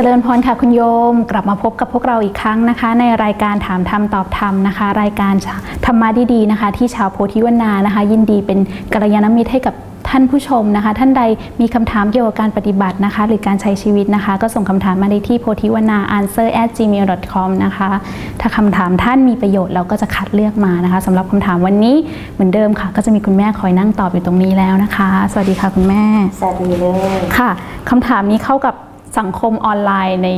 จริญพรค่ะคุณโยม กลับมาพบกับพวกเราอีกครั้งนะคะ ในรายการถามธรรมตอบธรรมนะคะ รายการธรรมะดีๆนะคะ ที่ชาวโพธิวนานะคะ ยินดีเป็นกัลยาณมิตรให้กับท่านผู้ชมนะคะ ท่านใดมีคำถามเกี่ยวกับการปฏิบัตินะคะ หรือการใช้ชีวิตนะคะ ก็ส่งคำถามมาได้ที่โพธิวนา answer at gmail com นะคะ ถ้าคำถามท่านมีประโยชน์เราก็จะคัดเลือกมานะคะสำหรับคำถามวันนี้เหมือนเดิมค่ะ ก็จะมีคุณแม่คอยนั่งตอบอยู่ตรงนี้แล้วนะคะ สวัสดีค่ะคุณแม่ สวัสดีเลยค่ะคำถามนี้เข้ากับ สังคมออนไลน์ใน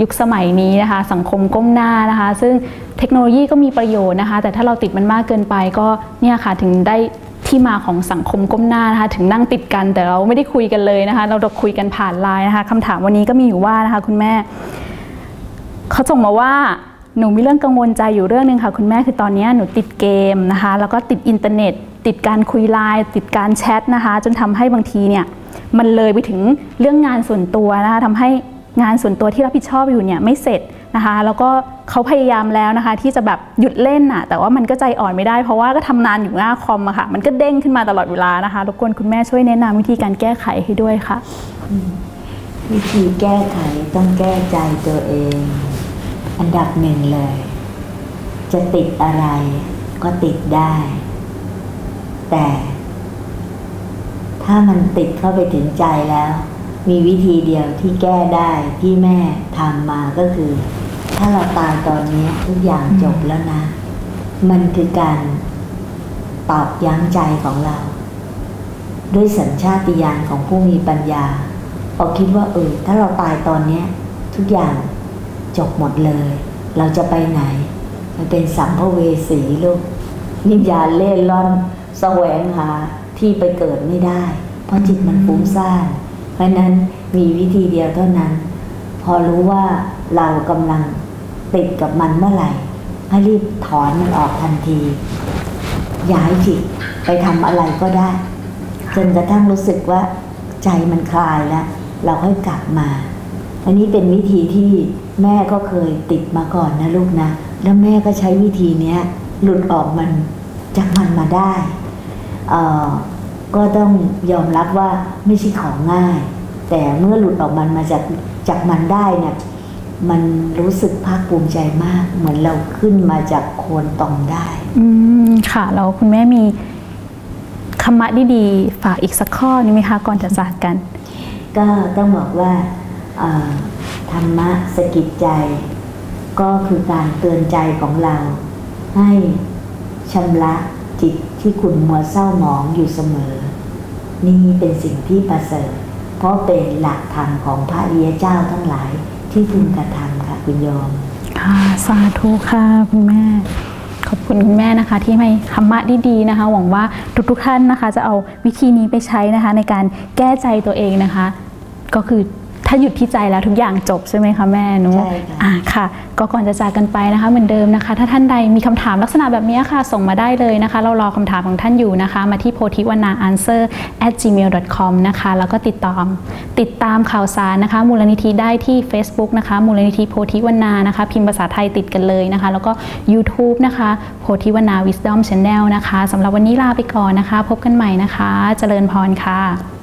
ยุคสมัยนี้นะคะ สังคมก้มหน้านะคะ ซึ่งเทคโนโลยีก็มีประโยชน์นะคะ แต่ถ้าเราติดมันมากเกินไปก็เนี่ยค่ะถึงได้ที่มาของสังคมก้มหน้านะคะถึงนั่งติดกันแต่เราไม่ได้คุยกันเลยนะคะ เราคุยกันผ่านไลน์นะคะคำถามวันนี้ก็มีอยู่ว่านะคะคุณแม่เขาส่งมาว่าหนูมีเรื่องกังวลใจอยู่เรื่องหนึ่งค่ะ คุณแม่คือตอนนี้หนูติดเกมนะคะ แล้วก็ติดอินเทอร์เน็ต ติดการคุยไลน์ติดการแชทนะคะ จนทำให้บางทีเนี่ย มันเลยไปถึงเรื่องงานส่วนตัวนะคะทำให้งานส่วนตัวที่รับผิดชอบอยู่เนี่ยไม่เสร็จนะคะแล้วก็เขาพยายามแล้วนะคะ ที่จะแบบหยุดเล่นน่ะแต่ว่ามันก็ใจอ่อนไม่ได้เพราะว่าก็ทำนานอยู่หน้าคอมอะค่ะ มันก็เด้งขึ้นมาตลอดเวลานะคะรบกวนคุณแม่ช่วยแนะนำวิธีการแก้ไขให้ด้วยค่ะ วิธีแก้ไขต้องแก้ใจตัวเอง อันดับหนึ่งเลย จะติดอะไรก็ติดได้ แต่ ถ้ามันติดเข้าไปถึงใจแล้ว มีวิธีเดียวที่แก้ได้ที่แม่ทำมาก็คือ ถ้าเราตายตอนนี้ทุกอย่างจบแล้วนะ มันคือการตอบยั้งใจของเรา ด้วยสัญชาติญาณของผู้มีปัญญาเราคิดว่าเออถ้าเราตายตอนนี้ทุกอย่างจบหมดเลย เราจะไปไหน มันเป็นสัมภเวสีลูกวิญญาณเล่ร่อนแสวงหา ที่ไปเกิดไม่ได้ เพราะจิตมันฟุ้งซ่านเพราะนั้นมีวิธีเดียวเท่านั้น พอรู้ว่าเรากำลังติดกับมันเมื่อไหร่ให้รีบถอนมันออกทันทีย่าให้จิตไปทำอะไรก็ได้ จนกระทั่งรู้สึกว่าใจมันคลายแล้ว เราค่อยกลับมา อันนี้เป็นวิธีที่แม่ก็เคยติดมาก่อนนะลูกนะ แล้วแม่ก็ใช้วิธีเนี้ยหลุดออกมันจากมันมาได้ ก็ต้องยอมรับว่าไม่ใช่ของง่าย แต่เมื่อหลุดออกมันมาจากจากมันได้เนี่ยมันรู้สึกภาคภูมิใจมาก เหมือนเราขึ้นมาจากโคนตอมได้ อืมค่ะ แล้วคุณแม่มีคำมะดีๆฝากอีกสักข้อนี้ไหมคะก่อนจะจากกัน ก็ต้องบอกว่าเอ่อธรรมะสะกิดใจ ก็คือการเตือนใจของเรา ให้ชำระจิต ที่ขุ่นมัวเศร้าหมองอยู่เสมอ นี่เป็นสิ่งที่ประเสริฐเพราะเป็นหลักธรรมของพระอริยเจ้าทั้งหลายที่พึงกระทำค่ะคุณโยมค่ะสาธุค่ะคุณแม่ ขอบคุณคุณแม่นะคะ ที่ให้ธรรมะดีๆนะคะ หวังว่าทุกๆท่านนะคะ จะเอาวิธีนี้ไปใช้นะคะ ในการแก้ใจตัวเองนะคะ ก็คือ ถ้าหยุดที่ใจแล้วทุกอย่างจบใช่ไหมคะแม่หนูใช่ค่ะอ่าค่ะ ก็ก่อนจะจากกันไปนะคะเหมือนเดิมนะคะ ถ้าท่านใดมีคำถามลักษณะแบบนี้ค่ะ ส่งมาได้เลยนะคะ เรารอคำถามของท่านอยู่นะคะ มาที่โพธิวนา answer at gmail com นะคะ แล้วก็ติดตามติดตามข่าวสารนะคะ มูลนิธิได้ที่ Facebook นะคะ มูลนิธิโพธิวนานะคะ พิมพ์ภาษาไทยติดกันเลยนะคะ แล้วก็ YouTube นะคะโพธิวนา Wisdom Channel นะคะสำหรับวันนี้ลาไปก่อนนะคะ พบกันใหม่นะคะ เจริญพรค่ะ